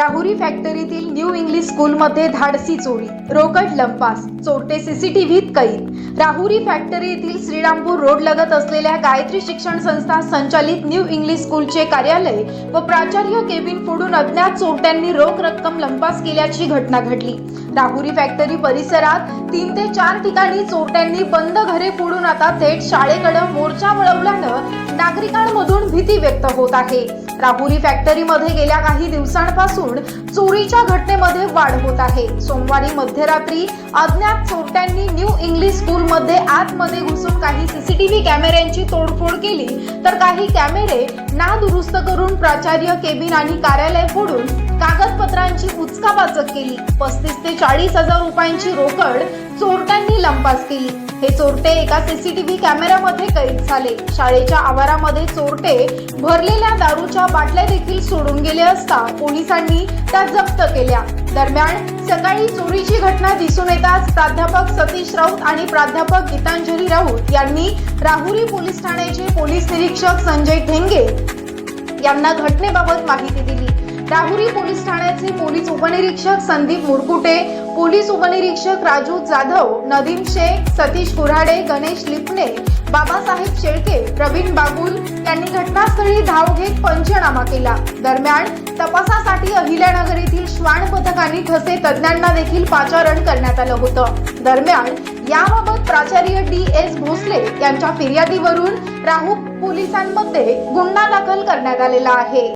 Rahuri फॅक्टरीतील new English स्कूलमध्ये धाडसी चोरी रोकड लंपास चोरटे सीसीटीव्हीत कैद. राहुरी फॅक्टरी येथील श्रीरामपूर रोड लगत असलेल्या गायत्री शिक्षण संस्था संचालित न्यू इंग्लिश स्कूलचे कार्यालय व प्राचार्य केबिन फोडून अज्ञात चोरट्यांनी रोख रक्कम लंपास केल्याची घटना घडली. राहुरी फॅक्टरी परिसरात तीन ते चार ठिकाणी चोरट्यांनी बंद घरे फोडून आता थेट शाळेकडे मोर्चा वळवल्यानं नागरिकांमधून भीती व्यक्त होत आहे. राहुरी फॅक्टरीमध्ये गेल्या काही दिवसांपासून चोरीच्या घटनेमध्ये वाढ होत आहे. सोमवारी मध्यरात्री अज्ञात चोरट्यांनी न्यू इंग्लिश स्कूलमध्ये आतमध्ये घुसून काही सीसीटीव्ही कॅमेऱ्यांची तोडफोड केली तर काही कॅमेरे नादुरुस्त करून प्राचार्य केबिन आणि कार्यालय फोडून कागदपत्रांची उचकाबाचक केली. पस्तीस ते चाळीस हजार रुपयांची रोकड चोरट्यांनी लंपास केली. हे चोरटे एका सीसीटीव्ही कॅमेऱ्यामध्ये कैद झाले. शाळेच्या आवारामध्ये चोरटे भरलेल्या दारूच्या बाटल्या देखील सोडून गेले असता पोलिसांनी त्या जप्त केल्या. दरम्यान सकाळी चोरीची घटना दिसून येताच प्राध्यापक सतीश राऊत आणि प्राध्यापक गीतांजली राऊत यांनी राहुरी पोलीस ठाण्याचे पोलीस निरीक्षक संजय ठेंगे यांना घटनेबाबत माहिती दिली. राहुरी पोलीस ठाण्याचे पोलीस उपनिरीक्षक संदीप मुरकुटे पोलीस उपनिरीक्षक राजू जाधव नदीम शेख सतीश कुऱ्हाडे गणेश लिपणे बाबासाहेब शेळके प्रवीण बागुल यांनी घटनास्थळी धाव घेत पंचनामा केला. दरम्यान तपासासाठी अहिल्यानगर येथील श्वान पथकाने ठसे तज्ज्ञांना देखील पाचारण करण्यात आलं होतं. दरम्यान याबाबत प्राचार्य डी एस भोसले यांच्या फिर्यादीवरून राहू पोलिसांमध्ये गुन्हा दाखल करण्यात आलेला आहे.